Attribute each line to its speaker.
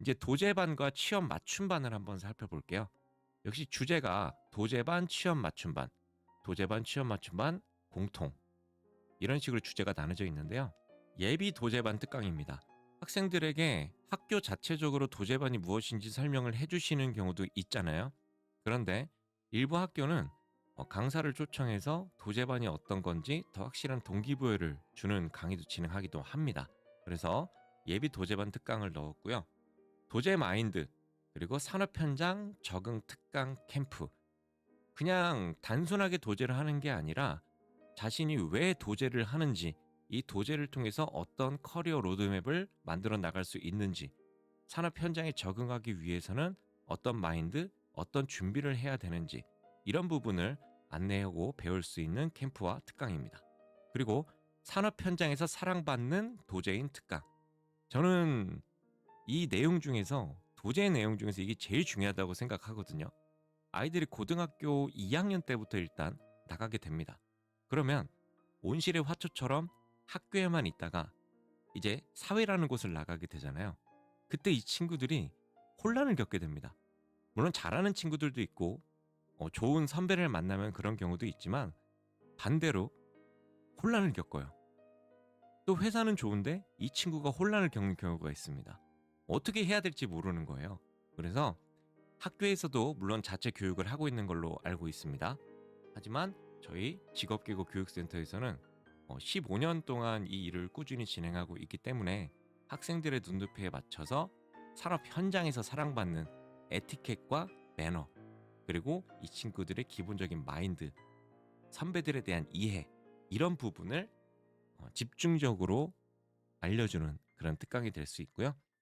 Speaker 1: 이제 도제반과 취업 맞춤반을 한번 살펴볼게요. 역시 주제가 도제반, 취업 맞춤반, 도제반, 취업 맞춤반, 공통. 이런 식으로 주제가 나눠져 있는데요. 예비 도제반 특강입니다. 학생들에게 학교 자체적으로 도제반이 무엇인지 설명을 해주시는 경우도 있잖아요. 그런데 일부 학교는 어, 강사를 초청해서 도제반이 어떤 건지 더 확실한 동기부여를 주는 강의도 진행하기도 합니다. 그래서 예비 도제반 특강을 넣었고요. 도제 마인드, 그리고 산업 현장 적응 특강 캠프. 그냥 단순하게 도제를 하는 게 아니라 자신이 왜 도제를 하는지, 이 도제를 통해서 어떤 커리어 로드맵을 만들어 나갈 수 있는지, 산업 현장에 적응하기 위해서는 어떤 마인드, 어떤 준비를 해야 되는지, 이런 부분을 안내하고 배울 수 있는 캠프와 특강입니다. 그리고 산업 현장에서 사랑받는 도제인 특강. 저는 이 내용 중에서 도제 내용 중에서 이게 제일 중요하다고 생각하거든요. 아이들이 고등학교 2학년 때부터 일단 나가게 됩니다. 그러면 온실의 화초처럼 학교에만 있다가 이제 사회라는 곳을 나가게 되잖아요. 그때 이 친구들이 혼란을 겪게 됩니다. 물론 잘하는 친구들도 있고 어, 좋은 선배를 만나면 그런 경우도 있지만 반대로 혼란을 겪어요. 또 회사는 좋은데 이 친구가 혼란을 겪는 경우가 있습니다. 어떻게 해야 될지 모르는 거예요. 그래서 학교에서도 물론 자체 교육을 하고 있는 걸로 알고 있습니다. 하지만 저희 직업계고 교육센터에서는 15년 동안 이 일을 꾸준히 진행하고 있기 때문에 학생들의 눈높이에 맞춰서 산업 현장에서 사랑받는 에티켓과 매너, 그리고 이 친구들의 기본적인 마인드, 선배들에 대한 이해, 이런 부분을 어, 집중적으로 알려주는 그런 특강이 될 수 있고요.